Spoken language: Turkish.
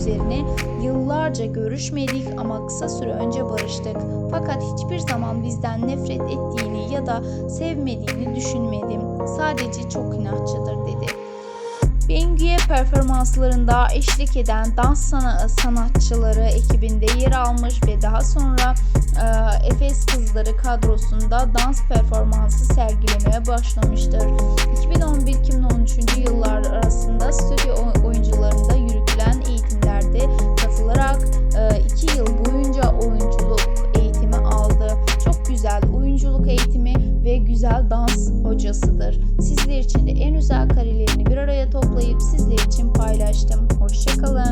üzerine yıllarca görüşmedik ama kısa süre önce barıştık. Fakat hiçbir zaman bizden nefret ettiğini ya da sevmediğini düşünmedim. Sadece çok inatçıdır dedi. Bengi'ye performanslarında eşlik eden dans sana- sanatçıları ekibinde yer almış ve daha sonra e, Efes Kızları kadrosunda dans performansı sergilemeye başlamıştır. 2011-2013 yıllar oyunculuk eğitimi ve güzel dans hocasıdır. Sizler için de en güzel karelerini bir araya toplayıp sizler için paylaştım. Hoşçakalın.